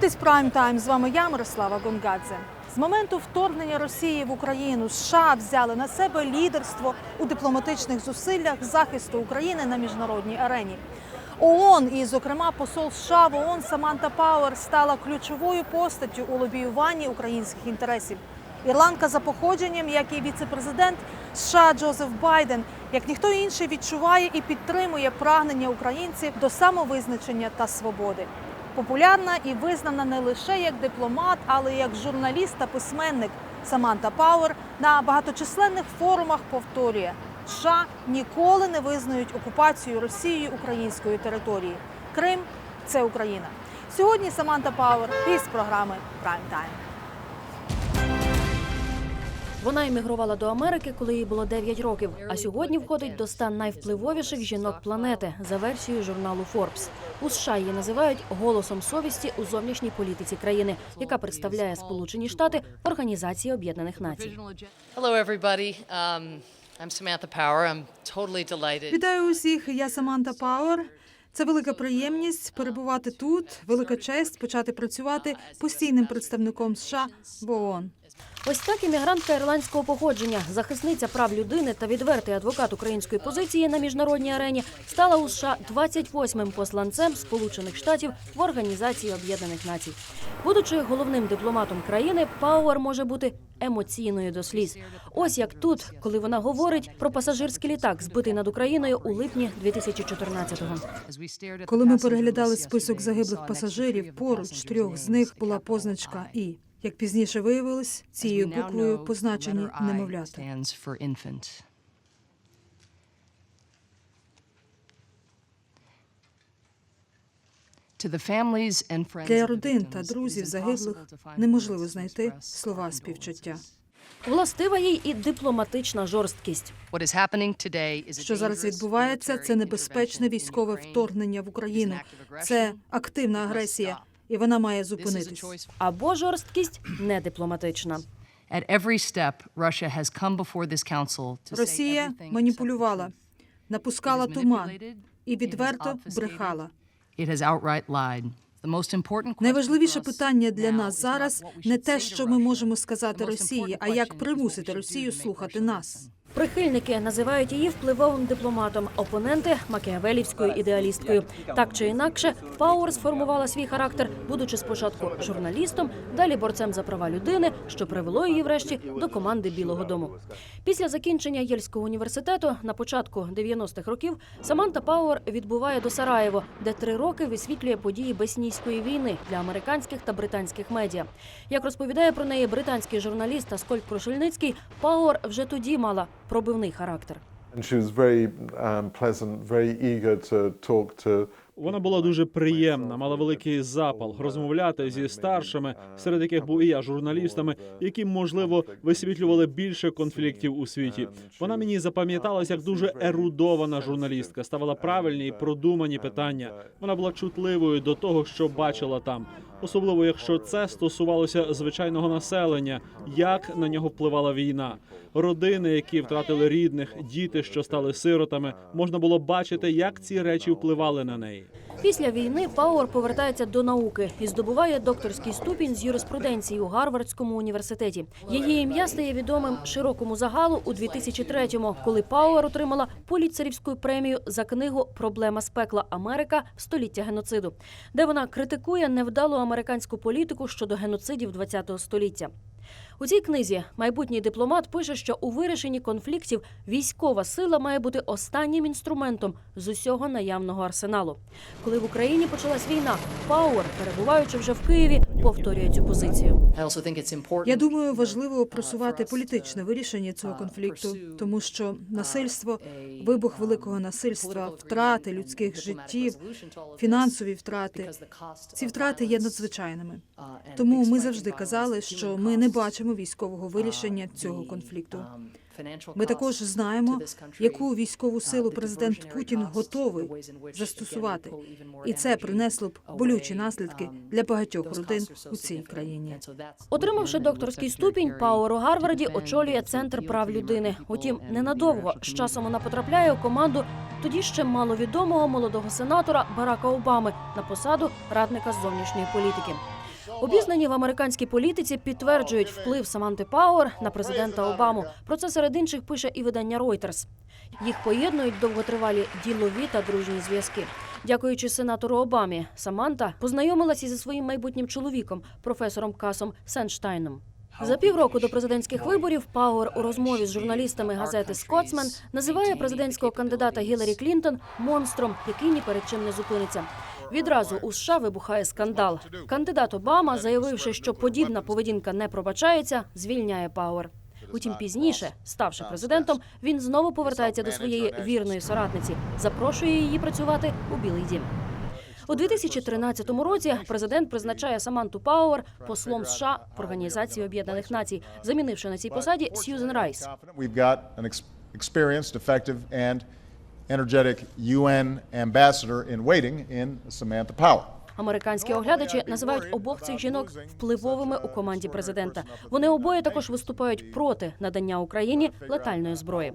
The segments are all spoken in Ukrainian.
Ви дивитесь Прайм Тайм. З вами я, Мирослава Гонгадзе. З моменту вторгнення Росії в Україну США взяли на себе лідерство у дипломатичних зусиллях захисту України на міжнародній арені. ООН і, зокрема, посол США в ООН Саманта Пауер стала ключовою постаттю у лобіюванні українських інтересів. Ірландка за походженням, як і віце-президент США Джозеф Байден, як ніхто інший відчуває і підтримує прагнення українців до самовизначення та свободи. Популярна і визнана не лише як дипломат, але й як журналіст та письменник Саманта Пауер на багаточисленних форумах повторює, США ніколи не визнають окупацію Росією української території. Крим це Україна. Сьогодні Саманта Пауер із програми Прайм Тайм. Вона емігрувала до Америки, коли їй було 9 років. А сьогодні входить до ста найвпливовіших жінок планети за версією журналу Forbes. У США її називають голосом совісті у зовнішній політиці країни, яка представляє Сполучені Штати в Організації Об'єднаних Націй. Hello, everybody. Um, I'm Samantha Power. I'm totally delighted. Вітаю усіх. Я Саманта Пауер. Це велика приємність перебувати тут. Велика честь почати працювати постійним представником США в ООН. Ось так іммігрантка ірландського походження, захисниця прав людини та відвертий адвокат української позиції на міжнародній арені стала у США 28-м посланцем Сполучених Штатів в Організації Об'єднаних Націй. Будучи головним дипломатом країни, Пауер може бути емоційною до сліз. Ось як тут, коли вона говорить про пасажирський літак, збитий над Україною у липні 2014-го. Коли ми переглядали список загиблих пасажирів, поруч трьох з них була позначка І. Як пізніше виявилось, цією буквою позначені немовлята. Для родин та друзів загиблих неможливо знайти слова співчуття. Властива їй і дипломатична жорсткість. Що зараз відбувається, це небезпечне військове вторгнення в Україну. Це активна агресія. І вона має зупинитись. Або жорсткість не дипломатична. At every step, Russia has come before this council to say Росія маніпулювала, напускала туман і відверто брехала. Найважливіше питання для нас зараз не те, що ми можемо сказати Росії, а як примусити Росію слухати нас. Прихильники називають її впливовим дипломатом, опоненти макіавелівською ідеалісткою. Так чи інакше, Пауер сформувала свій характер, будучи спочатку журналістом, далі борцем за права людини, що привело її врешті до команди Білого Дому. Після закінчення Єльського університету на початку 90-х років Саманта Пауер відбуває до Сараєво, де три роки висвітлює події Беснійської війни для американських та британських медіа. Як розповідає про неї британський журналіст Аскольд Крушельницький, Пауер вже тоді мала пробивний характер. And she was very um, pleasant, very eager to talk to Вона була дуже приємна, мала великий запал розмовляти зі старшими, серед яких був і я журналістами, які можливо висвітлювали більше конфліктів у світі. Вона мені запам'яталась як дуже ерудована журналістка, ставила правильні і продумані питання. Вона була чутливою до того, що бачила там, особливо якщо це стосувалося звичайного населення, як на нього впливала війна. Родини, які втратили рідних, діти, що стали сиротами, можна було бачити, як ці речі впливали на неї. Після війни Пауер повертається до науки і здобуває докторський ступінь з юриспруденції у Гарвардському університеті. Її ім'я стає відомим широкому загалу у 2003-му, коли Пауер отримала поліцерівську премію за книгу Проблема з пекла Америка століття геноциду, де вона критикує невдалу американську політику щодо геноцидів ХХ століття. У цій книзі майбутній дипломат пише, що у вирішенні конфліктів військова сила має бути останнім інструментом з усього наявного арсеналу. Коли в Україні почалась війна, Пауер, перебуваючи вже в Києві, повторює цю позицію. Я думаю, важливо просувати політичне вирішення цього конфлікту, тому що насильство, вибух великого насильства, втрати людських життів, фінансові втрати. Ці втрати є надзвичайними. Тому ми завжди казали, що ми не бачимо військового вирішення цього конфлікту. Ми також знаємо, яку військову силу президент Путін готовий застосувати, і це принесло б болючі наслідки для багатьох родин у цій країні. Отримавши докторський ступінь, Пауер у Гарварді очолює центр прав людини. Утім, ненадовго з часом вона потрапляє у команду тоді ще маловідомого молодого сенатора Барака Обами на посаду радника з зовнішньої політики. Обізнані в американській політиці підтверджують вплив Саманти Пауер на президента Обаму. Про це серед інших пише і видання Reuters. Їх поєднують довготривалі ділові та дружні зв'язки. Дякуючи сенатору Обамі, Саманта познайомилася зі своїм майбутнім чоловіком, професором Касом Сенштайном. За півроку до президентських виборів Пауер у розмові з журналістами газети Скотсмен називає президентського кандидата Гіларі Клінтон монстром, який ні перед чим не зупиниться. Відразу у США вибухає скандал. Кандидат Обама, заявивши, що подібна поведінка не пробачається, звільняє Пауер. Утім, пізніше, ставши президентом, він знову повертається до своєї вірної соратниці, запрошує її працювати у Білий Дім. У 2013 році президент призначає Саманту Пауер послом США в Організації Об'єднаних Націй, замінивши на цій посаді Сьюзен Райс. Energetic UN ambassador in waiting in Samantha Power. Американські оглядачі називають обох цих жінок впливовими у команді президента. Вони обоє також виступають проти надання Україні летальної зброї.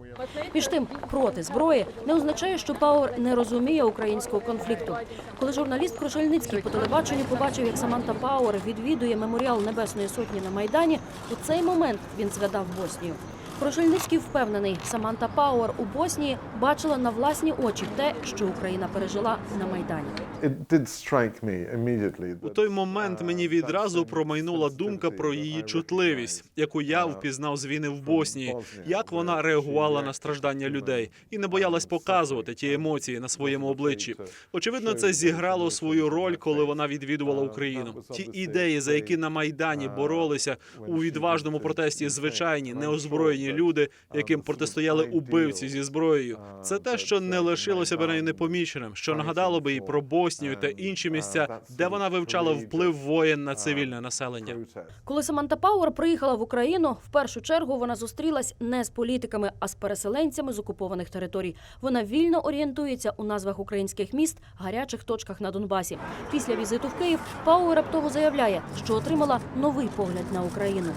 Між тим, проти зброї не означає, що Пауер не розуміє українського конфлікту. Коли журналіст Крушельницький по телебаченню побачив, як Саманта Пауер відвідує меморіал Небесної Сотні на майдані, у цей момент він згадав Боснію. Крушельницький впевнений, Саманта Пауер у Боснії бачила на власні очі те, що Україна пережила на майдані. It did strike me immediately. У той момент uh, мені відразу промайнула думка про її чутливість, яку я uh, впізнав з війни в Боснії, як вона реагувала на страждання людей і не боялась показувати ті емоції на своєму обличчі. Очевидно, це зіграло свою роль, коли вона відвідувала Uh, Україну. Ті ідеї, за які на майдані uh, боролися у відважному протесті звичайні неозброєні sure люди, яким of протистояли убивці зі зброєю. Це те, що не лишилося б нею непоміченим, що нагадало би і про Боснію та інші місця, де вона вивчала вплив воєн на цивільне населення. Коли Саманта Пауер приїхала в Україну, в першу чергу вона зустрілась не з політиками, а з переселенцями з окупованих територій. Вона вільно орієнтується у назвах українських міст, гарячих точках на Донбасі. Після візиту в Київ Пауер раптово заявляє, що отримала новий погляд на Україну.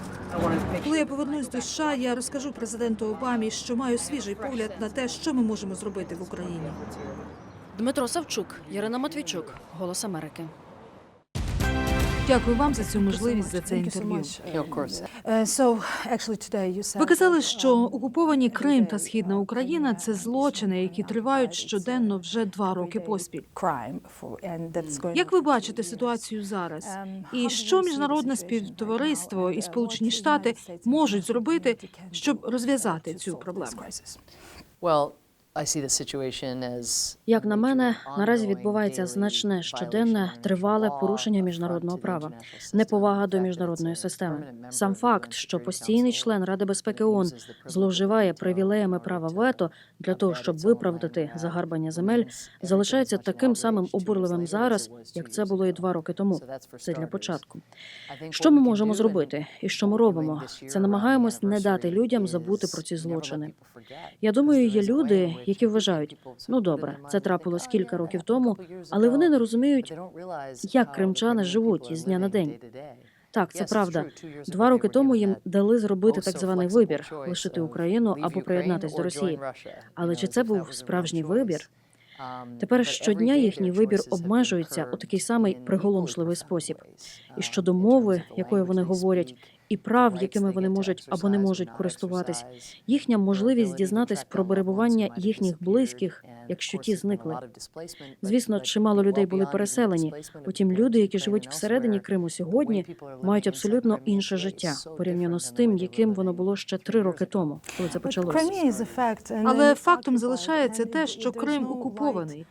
Коли я повернусь до США, я розкажу президенту Обамі, що маю свіжий погляд на те, що ми можемо зробити в Україні. Дмитро Савчук, Ярина Матвійчук, Голос Америки. Дякую вам за цю можливість за це інтерв'ю. Ви казали, що окуповані Крим та Східна Україна це злочини, які тривають щоденно вже два роки поспіль. Як ви бачите ситуацію зараз? І що міжнародне співтовариство і Сполучені Штати можуть зробити, щоб розв'язати цю проблему? Як на мене, наразі відбувається значне щоденне тривале порушення міжнародного права, неповага до міжнародної системи. Сам факт, що постійний член Ради безпеки ООН зловживає привілеями права вето для того, щоб виправдати загарбання земель, залишається таким самим обурливим зараз, як це було і два роки тому. Це для початку. Що ми можемо зробити, і що ми робимо? Це намагаємось не дати людям забути про ці злочини. Я думаю, є люди, які вважають, ну добре, це трапилось кілька років тому, але вони не розуміють, як кримчани живуть із дня на день. Так, це правда. Два роки тому їм дали зробити так званий вибір лишити Україну або приєднатись до Росії. Але чи це був справжній вибір? Тепер щодня їхній вибір обмежується у такий самий приголомшливий спосіб. І щодо мови, якою вони говорять, і прав, якими вони можуть або не можуть користуватись, їхня можливість дізнатись про перебування їхніх близьких, якщо ті зникли. Звісно, чимало людей були переселені. Утім, люди, які живуть всередині Криму сьогодні, мають абсолютно інше життя порівняно з тим, яким воно було ще три роки тому, коли це почалося. Але фактом залишається те, що Крим окупований,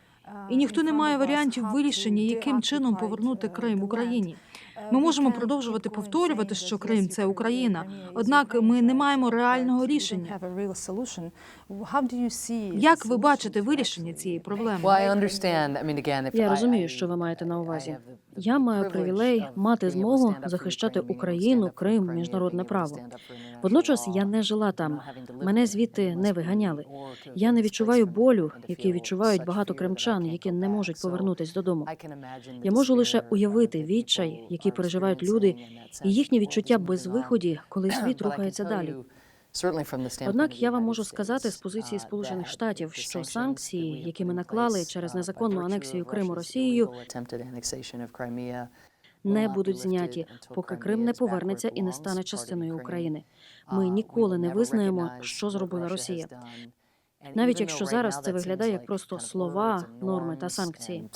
і ніхто не має варіантів вирішення, яким чином повернути Крим Україні. Ми можемо продовжувати повторювати, що Крим це Україна. Однак ми не маємо реального рішення. Як ви бачите вирішення цієї проблеми? Я розумію, що ви маєте на увазі. Я маю привілей мати змогу захищати Україну, Крим, міжнародне право. Водночас я не жила там. Мене звідти не виганяли. Я не відчуваю болю, який відчувають багато кримчан, які не можуть повернутись додому. Я можу лише уявити відчай, який переживають люди, і їхнє відчуття безвиході, коли світ рухається далі. Однак я вам можу сказати з позиції Сполучених Штатів, що санкції, які ми наклали через незаконну анексію Криму Росією, не будуть зняті, поки Крим не повернеться і не стане частиною України. Ми ніколи не визнаємо, що зробила Росія. Навіть якщо зараз це виглядає як просто слова, норми та санкції.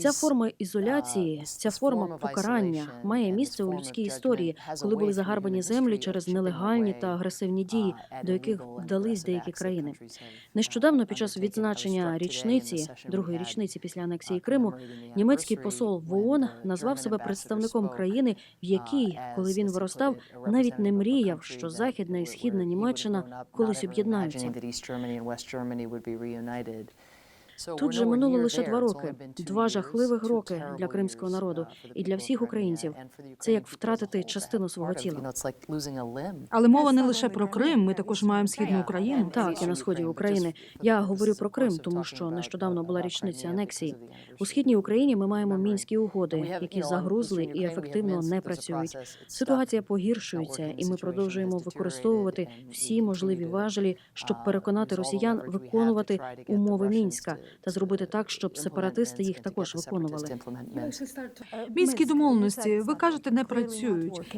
Ця форма ізоляції, ця форма покарання має місце у людській історії, коли були загарбані землі через нелегальні та агресивні дії, до яких вдались деякі країни. Нещодавно, під час відзначення річниці другої річниці після анексії Криму, німецький посол в ООН назвав себе представником країни, в якій, коли він виростав, навіть не мріяв, що західна і східна Німеччина колись об'єднаються. Тут же минуло лише два роки, два жахливих роки для кримського народу і для всіх українців. Це як втратити частину свого тіла. Але мова не лише про Крим. Ми також маємо східну Україну. Так, і на сході України. Я говорю про Крим, тому що нещодавно була річниця анексії. У східній Україні ми маємо мінські угоди, які загрузли і ефективно не працюють. Ситуація погіршується, і ми продовжуємо використовувати всі можливі важелі, щоб переконати росіян виконувати умови мінська та зробити так, щоб сепаратисти їх також виконували. Мінські домовленості, ви кажете, не працюють.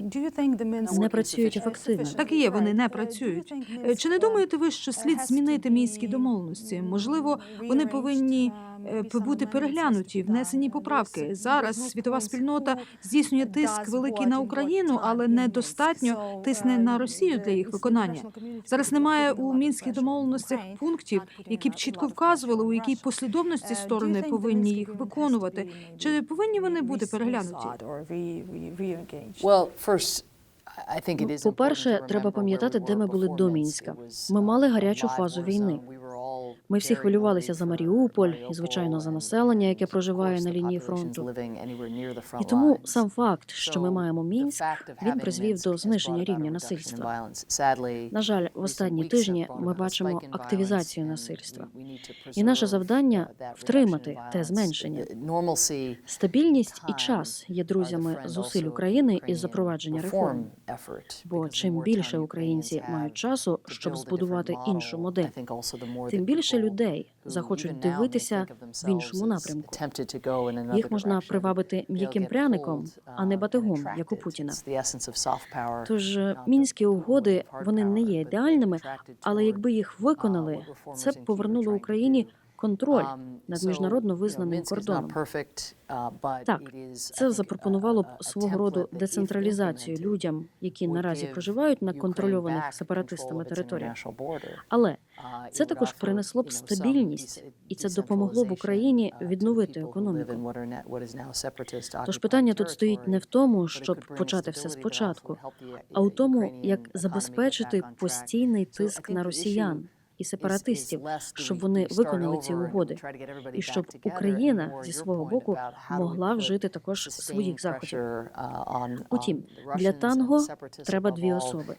Не працюють ефективно. Так і є, вони не працюють. Чи не думаєте ви, що слід змінити мінські домовленості? Можливо, вони повинні е, бути переглянуті, внесені поправки. Зараз світова спільнота здійснює тиск великий на Україну, але недостатньо тисне на Росію для їх виконання. Зараз немає у мінських домовленостях пунктів, які б чітко вказували, у якій послідовності сторони повинні їх виконувати. Чи повинні вони бути переглянуті? Ну, По-перше, треба пам'ятати, де ми були до Мінська. Ми мали гарячу фазу війни. Ми всі хвилювалися за Маріуполь і, звичайно, за населення, яке проживає на лінії фронту. І тому сам факт, що ми маємо мінськ, він призвів до зниження рівня насильства. На жаль, в останні тижні ми бачимо активізацію насильства. І наше завдання втримати те зменшення. Стабільність і час є друзями зусиль України із запровадження реформ. Бо чим більше українці мають часу, щоб збудувати іншу модель, тим більше людей захочуть дивитися в іншому напрямку. Їх можна привабити м'яким пряником, а не батигом, як у Путіна. Тож е, мінські угоди вони не є ідеальними, але якби їх виконали, це б повернуло Україні контроль над міжнародно визнаним кордоном. Так, це запропонувало б свого роду децентралізацію людям, які наразі проживають на контрольованих сепаратистами територіях. Але це також принесло б стабільність, і це допомогло б Україні відновити економіку. Тож питання тут стоїть не в тому, щоб почати все спочатку, а у тому, як забезпечити постійний тиск на росіян і сепаратистів, щоб вони виконали ці угоди, і щоб Україна зі свого боку могла вжити також своїх заходів. Утім, для танго треба дві особи.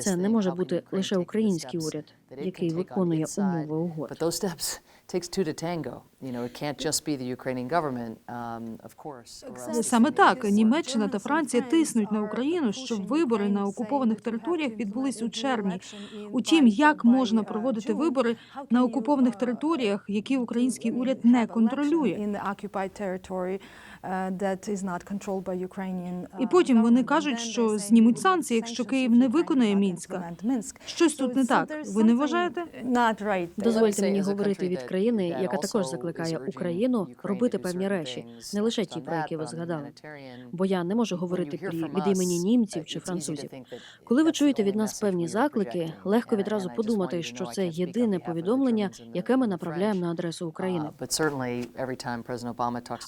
Це не може бути лише український уряд, який виконує умови угод. But those steps takes two to tango. You know, it can't just be the Ukrainian government, um, of course. Саме так Німеччина та Франція тиснуть на Україну, щоб вибори на окупованих територіях відбулись у червні. Утім, як можна проводити вибори на окупованих територіях, які український уряд не контролює? І потім вони кажуть, що знімуть санкції, якщо Київ не виконує мінська. Щось тут не так. Ви не вважаєте? Дозвольте мені говорити від країни, яка також закликає Україну робити певні речі, не лише ті, про які ви згадали. Бо я не можу говорити при від імені німців чи французів. Коли ви чуєте від нас певні заклики, легко відразу подумати, що це єдине повідомлення, яке ми направляємо на адресу України.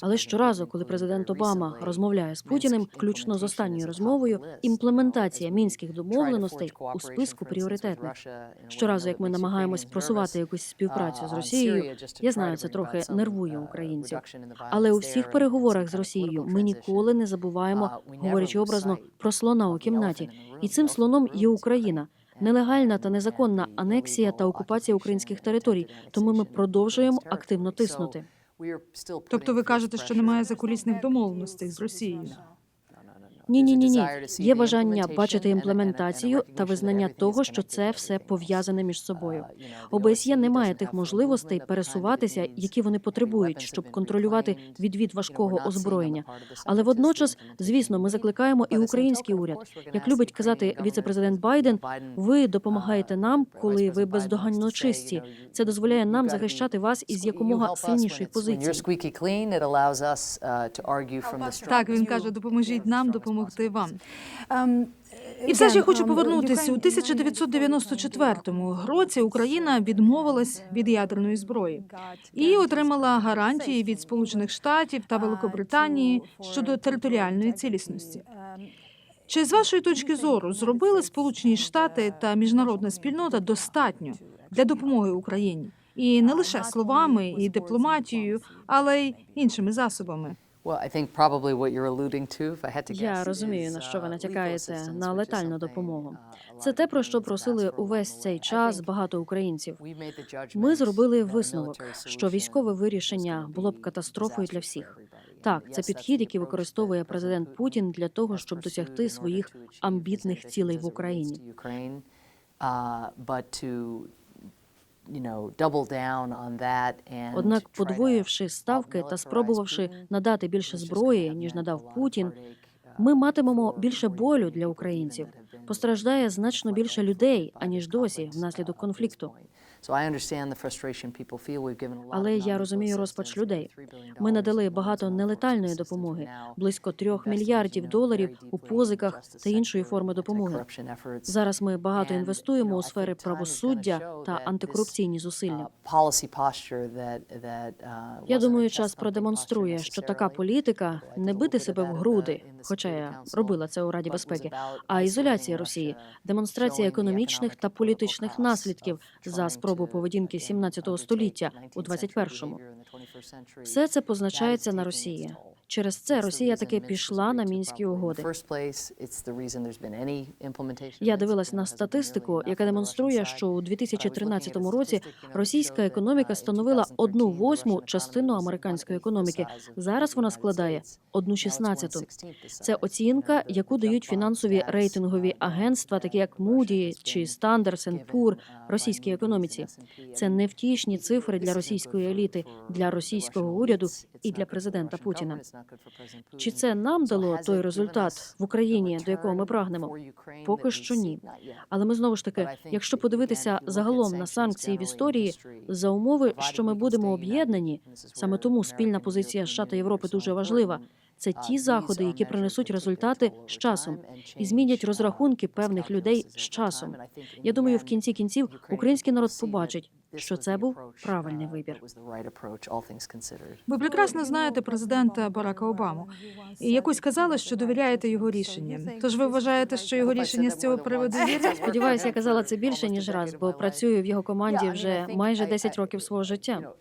Але щоразу, коли президент Обама розмовляє з Путіним, включно з останньою розмовою, імплементація мінських домовленостей у списку пріоритетних. Щоразу, як ми намагаємось просувати якусь співпрацю з Росією, я знаю це трохи трохи нервує українців. Але у всіх переговорах з Росією ми ніколи не забуваємо, говорячи образно, про слона у кімнаті. І цим слоном є Україна. Нелегальна та незаконна анексія та окупація українських територій. Тому ми продовжуємо активно тиснути. Тобто ви кажете, що немає закулісних домовленостей з Росією? Ні, ні, ні, ні. Є бажання бачити імплементацію та визнання того, що це все пов'язане між собою. ОБСЄ не має тих можливостей пересуватися, які вони потребують, щоб контролювати відвід важкого озброєння. Але водночас, звісно, ми закликаємо і український уряд. Як любить казати віцепрезидент Байден, ви допомагаєте нам, коли ви бездоганно чисті. Це дозволяє нам захищати вас із якомога сильнішої позиції. Так, він каже, допоможіть нам допомогти вам. Ем, І все ж я хочу повернутися. У 1994 році Україна відмовилась від ядерної зброї і отримала гарантії від Сполучених Штатів та Великобританії щодо територіальної цілісності. Чи з вашої точки зору зробили Сполучені Штати та міжнародна спільнота достатньо для допомоги Україні? І не лише словами і дипломатією, але й іншими засобами. Я розумію, на що ви натякаєте на летальну допомогу. Це те, про що просили увесь цей час багато українців. Ми зробили висновок, що військове вирішення було б катастрофою для всіх. Так, це підхід, який використовує президент Путін для того, щоб досягти своїх амбітних цілей в Україні. Однак, подвоївши ставки та спробувавши надати більше зброї ніж надав Путін, ми матимемо більше болю для українців. Постраждає значно більше людей аніж досі внаслідок конфлікту. Але я розумію розпач людей. Ми надали багато нелетальної допомоги, близько трьох мільярдів доларів у позиках та іншої форми допомоги. Зараз ми багато інвестуємо у сфери правосуддя та антикорупційні зусилля. Я думаю, час продемонструє, що така політика не бити себе в груди, хоча я робила це у Раді безпеки, а ізоляція Росії, демонстрація економічних та політичних наслідків за спробу поведінки 17 століття у 21-му. Все це позначається на Росії. Через це Росія таки пішла на мінські угоди. Я дивилась на статистику, яка демонструє, що у 2013 році російська економіка становила одну восьму частину американської економіки. Зараз вона складає одну шістнадцяту. Це оцінка, яку дають фінансові рейтингові агентства, такі як Moody чи Standard Poor російській економіці. Це невтішні цифри для російської еліти, для російського уряду і для президента Путіна. Чи це нам дало той результат в Україні, до якого ми прагнемо? Поки що ні. Але ми знову ж таки, якщо подивитися загалом на санкції в історії, за умови, що ми будемо об'єднані, саме тому спільна позиція США та Європи дуже важлива. Це ті заходи, які принесуть результати з часом і змінять розрахунки певних людей з часом. Я думаю, в кінці кінців український народ побачить, що це був правильний вибір. Ви прекрасно знаєте президента Барака Обаму. І якось казали, що довіряєте його рішенням. Тож ви вважаєте, що його рішення з цього приводу вірне? Сподіваюся, я казала це більше ніж раз, бо працюю в його команді вже майже 10 років свого життя.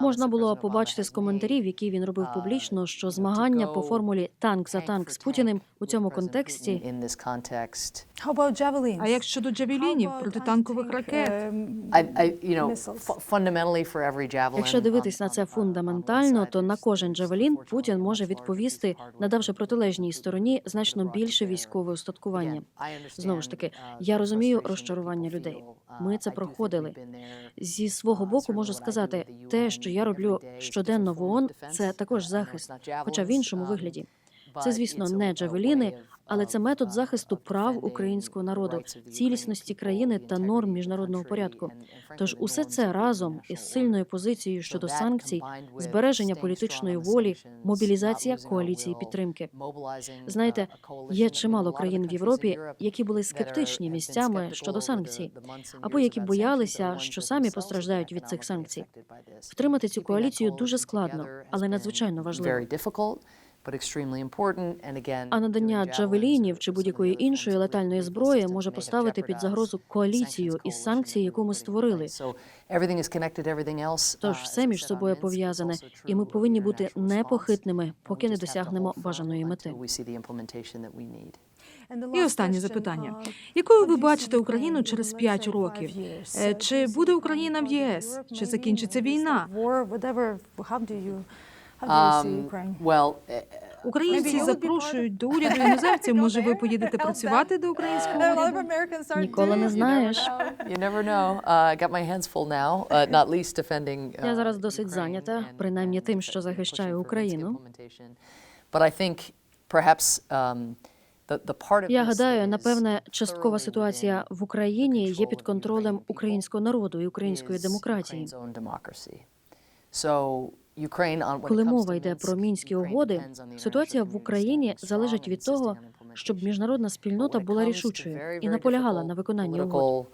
Можна було побачити з коментарів, які він робив публічно, що змагання по формулі танк за танк з Путіним у цьому контексті А як щодо джавелінів, протитанкових ракет? Якщо дивитись на це фундаментально, то на кожен джавелін Путін може відповісти, надавши протилежній стороні значно більше військове устаткування. Знову ж таки, я розумію розчарування людей. Ми це проходили. Зі свого боку можу сказати, те, що я роблю щоденно в ООН, це також захист, хоча в іншому вигляді. Це, звісно, не джавеліни, але це метод захисту прав українського народу, цілісності країни та норм міжнародного порядку. Тож усе це разом із сильною позицією щодо санкцій, збереження політичної волі, мобілізація коаліції підтримки. Знаєте, є чимало країн в Європі, які були скептичні місцями щодо санкцій, або які боялися, що самі постраждають від цих санкцій. Втримати цю коаліцію дуже складно, але надзвичайно важливо. But extremely important. And again, А надання джавелінів чи будь-якої іншої летальної зброї може поставити під загрозу коаліцію із санкцій, that яку ми створили. place. So everything is connected, everything else, Тож uh, все між собою пов'язане, і ми повинні бути непохитними, поки не досягнемо бажаної мети. І останнє запитання: якою ви бачите Україну через 5 років? Е, Чи буде Україна в єС? Чи закінчиться війна? Um, well, eh, Українці запрошують до уряду іноземців. Може, ви поїдете працювати до українського уряду? Ніколи не знаєш. You never know. Uh, I got my hands full now, uh, not least defending. Я uh, зараз досить зайнята, принаймні тим, що захищаю Україну. But I think perhaps um, the, the part of Я гадаю, напевне, часткова ситуація в Україні є під контролем українського народу і української демократії. Коли мова йде про мінські угоди, ситуація в Україні залежить від того, щоб міжнародна спільнота була рішучою і наполягала на виконанні угод.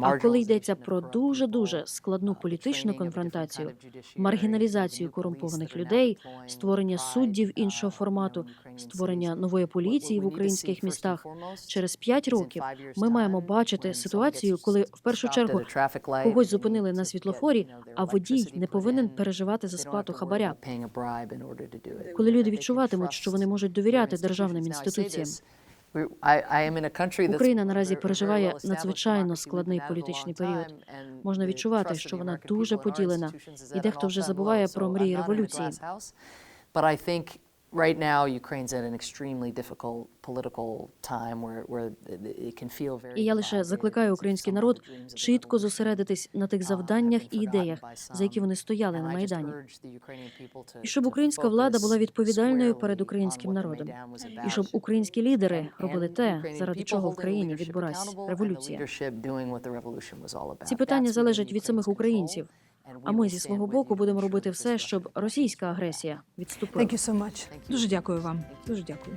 А коли йдеться про дуже дуже складну uh, політичну конфронтацію, маргіналізацію корумпованих людей, створення суддів uh, іншого формату, створення нової поліції в українських містах. Через п'ять років ми маємо бачити ситуацію, коли в першу чергу когось зупинили на світлофорі, а водій не повинен переживати за сплату хабаря. Коли люди відчуватимуть, що вони можуть довіряти державним інституціям. Україна наразі переживає надзвичайно складний політичний період. Можна відчувати, що вона дуже поділена, і дехто вже забуває про мрії революції. Right now Ukraine's at an extremely difficult political time where, where it can feel very І я лише закликаю український народ чітко зосередитись на тих uh, завданнях і ідеях, за які вони стояли на I just майдані. urge the Ukrainian people to- І щоб to українська влада була відповідальною перед on українським народом, і щоб українські лідери робили те, Ukrainian заради people чого в країні the революція. leadership doing what the revolution was all about. Ці питання залежать від самих українців. А ми зі свого боку будемо робити все, щоб російська агресія відступила. Дуже дякую вам. Дуже дякую.